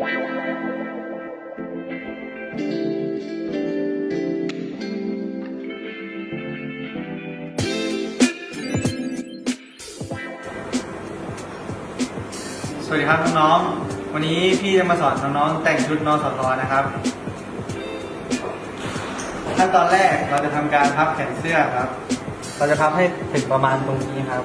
สวัสดีครับน้องๆ วันนี้พี่จะมาสอนน้องๆ แต่งชุดนอสทนะครับ ขั้นตอนแรกเราจะทำการพับแขนเสื้อครับ เราจะพับให้ถึงประมาณตรงนี้ครับ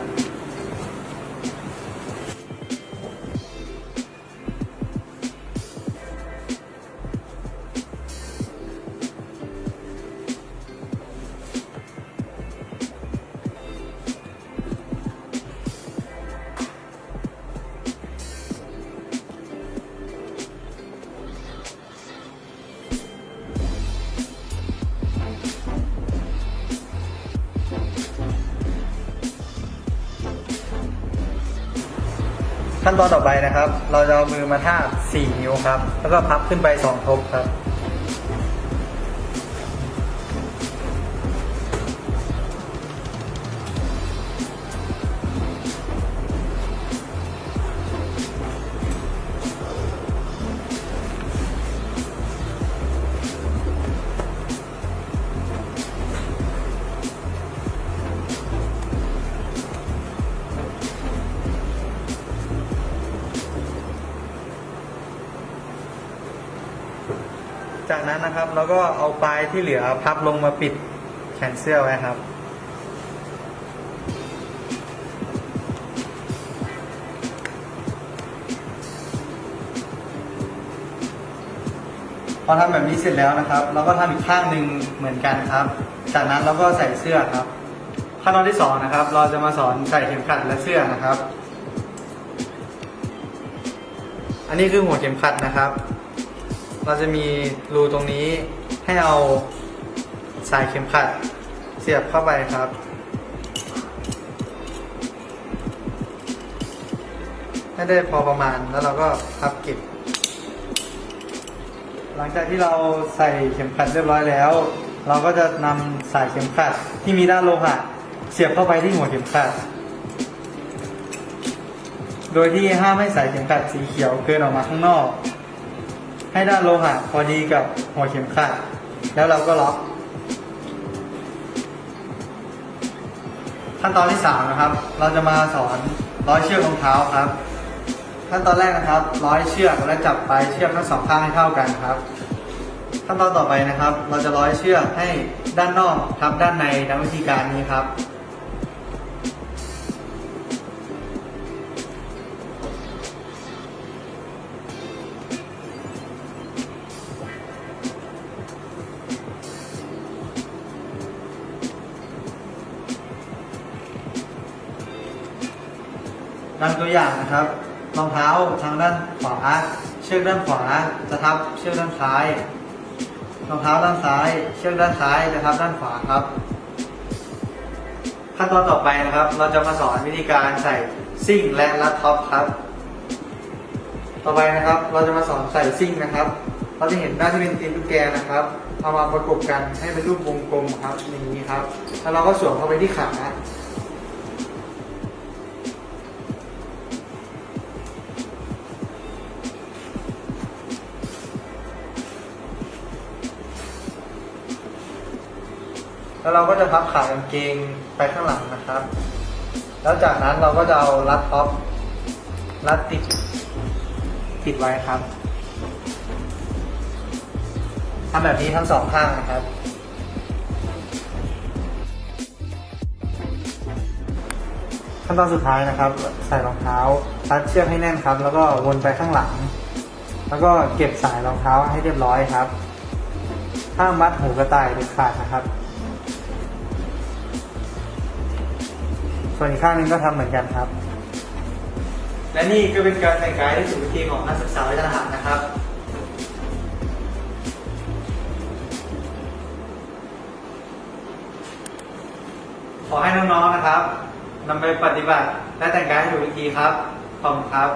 ขั้นตอนต่อไปนะครับ เราจะเอามือมาทาบ4นิ้วครับ แล้วก็พับขึ้นไป2ทบครับ จากนั้นนะครับเราก็เอาปลายที่เหลือพับลงมาปิดแขนเสื้อไว้ครับ พอทำแบบนี้เสร็จแล้วนะครับ เราก็ทำอีกข้างหนึ่งเหมือนกันครับ จากนั้นเราก็ใส่เสื้อครับขั้นตอนที่สองนะครับ เราจะมาสอนใส่เข็มขัดและเสื้อนะครับ อันนี้คือหัวเข็มขัดนะครับ เราจะมีรูตรงนี้ให้เอาสายเข็มขัดเสียบเข้าไปครับ ให้ได้พอประมาณแล้วเราก็พับเก็บ หลังจากที่เราใส่เข็มขัดเรียบร้อยแล้ว เราก็จะนำสายเข็มขัดที่มีด้านโลหะเสียบเข้าไปที่หัวเข็มขัด โดยที่ห้ามให้สายเข็มขัดสีเขียวเกินออกมาข้างนอก ให้ด้านโลหะพอดีกับหัวเข็มขัด แล้วเราก็ล็อก ขั้นตอนที่สามนะครับ เราจะมาสอนร้อยเชือกรองเท้าครับ ขั้นตอนแรกนะครับ ร้อยเชือกและจับปลายเชือกทั้งสองข้างให้เท่ากันครับขั้นตอนต่อไปนะครับ เราจะร้อยเชือกให้ด้านนอกทับด้านในตามวิธีการนี้ครับ ดังตัวอย่างนะครับรองเท้าทางด้านขวา เชือกด้านขวาจะทับเชือกด้านซ้ายรองเท้าด้านซ้าย เชือกด้านซ้ายจะทับด้านขวาครับ ขั้นตอนต่อไปนะครับ เราจะมาสอนวิธีการใส่ซิ่งและลัดท็อปครับ ต่อไปนะครับ เราจะมาสอนใส่ซิ่งนะครับ เราจะเห็นด้านที่เป็นตีนลูกแกนนะครับเอามาประกบกันให้เป็นรูปวงกลมครับอย่างนี้ครับ แล้วเราก็สวมเข้าไปที่ขา แล้วเราก็จะพับขากางเกงไปข้างหลังนะครับ แล้วจากนั้นเราก็จะเอารัดท็อปรัดติดติดไว้ครับทำแบบนี้ทั้งสองข้างนะครับขั้นตอนสุดท้ายนะครับ ใส่รองเท้ารัดเชือกให้แน่นครับ แล้วก็วนไปข้างหลัง แล้วก็เก็บสายรองเท้าให้เรียบร้อยครับห้ามมัดหูกระต่ายเด็ดขาดนะครับ ส่วนอีกข้างหนึงก็ทำเหมือนกันครับ และนี่ก็เป็นการแต่งกายที่ถูกวิธีของนักศึกษาวิทยาศาสตร์นะครับขอให้น้องๆนะครับนำไปปฏิบัติและแต่งกายให้ถูกวิธีครับ ขอบคุณครับ